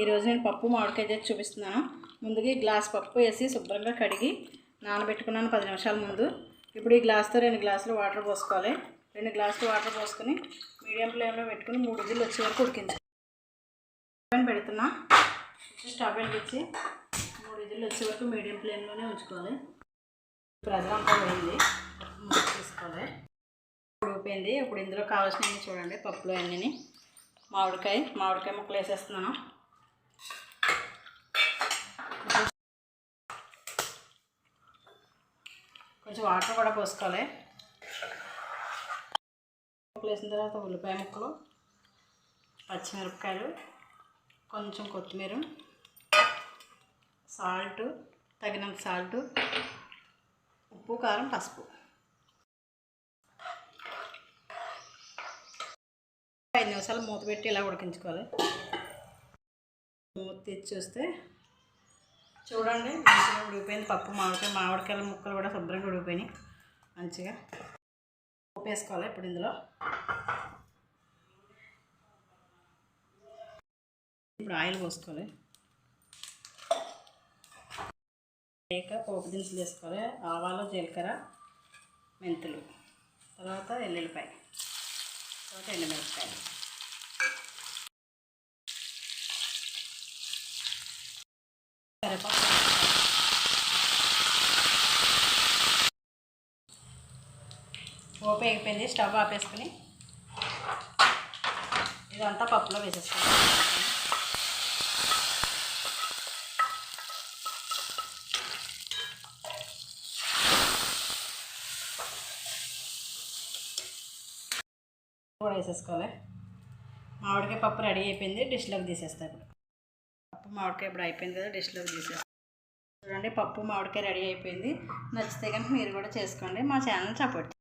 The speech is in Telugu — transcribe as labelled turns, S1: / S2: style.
S1: ఈరోజు నేను పప్పు మామిడికాయ చేసి చూపిస్తున్నాను. ముందుగా ఈ గ్లాస్ పప్పు వేసి శుభ్రంగా కడిగి నానబెట్టుకున్నాను పది నిమిషాల ముందు. ఇప్పుడు ఈ గ్లాస్తో రెండు గ్లాసులు వాటర్ పోసుకోవాలి. రెండు గ్లాసులు వాటర్ పోసుకొని మీడియం ఫ్లేమ్లో పెట్టుకుని మూడు గిల్లు వచ్చే వరకు ఉడికించాలి పైన పెడుతున్నా. స్టవ్ వెలిగించి మూడు విజిల్లు వచ్చే వరకు మీడియం ఫ్లేమ్లోనే ఉంచుకోవాలి. ప్రజలంతా పోయింది. తీసుకోవాలి. ఇప్పుడు ఉడిపోయింది ఇప్పుడు ఇందులో కావాల్సినవి చూడండి. పప్పులో అన్నీ మామిడికాయ మామిడికాయ ముక్కలు వేసేస్తున్నాను. కొంచెం వాటర్ కూడా పోసుకోవాలి. ముక్కలు వేసిన తర్వాత ఉల్లిపాయ ముక్కలు పచ్చిమిరపకాయలు కొంచెం కొత్తిమీర సాల్ట్ తగినంత సాల్ట్ ఉప్పు కారం పసుపు. ఐదు నిమిషాలు మూత పెట్టి ఇలా ఉడికించుకోవాలి. మూత తెచ్చి చూస్తే చూడండి మంచిగా ఉడికిపోయింది. పప్పు మామిడికాయ మామిడికాయల ముక్కలు కూడా శుభ్రంగా ఉడికిపోయినాయి. మంచిగా ఉప్పు వేసుకోవాలి ఇప్పుడు ఇందులో. ఇప్పుడు ఆయిల్ పోసుకోవాలి. లేక పోపు దినుసులు వేసుకోవాలి. ఆవాలు జీలకర్ర మెంతులు. తర్వాత ఎల్లుల్లిపాయ. తర్వాత ఎండుమిరపకాయలు. కరివేపాకు పోపు అయిపోయింది స్టవ్ ఆపేసుకుని ఇదంతా పప్పులో వేసేసుకోవాలి. కూడా వేసేసుకోవాలి. మామిడికాయ పప్పు రెడీ అయిపోయింది డిష్లోకి తీసేస్తా ఇప్పుడు. మామిడికాయ ఇప్పుడు అయిపోయింది కదా డిష్లోకి తీసేస్తా. చూడండి పప్పు మామిడికాయ రెడీ అయిపోయింది. నచ్చితే కనుక మీరు కూడా చేసుకోండి. మా ఛానల్ సపోర్ట్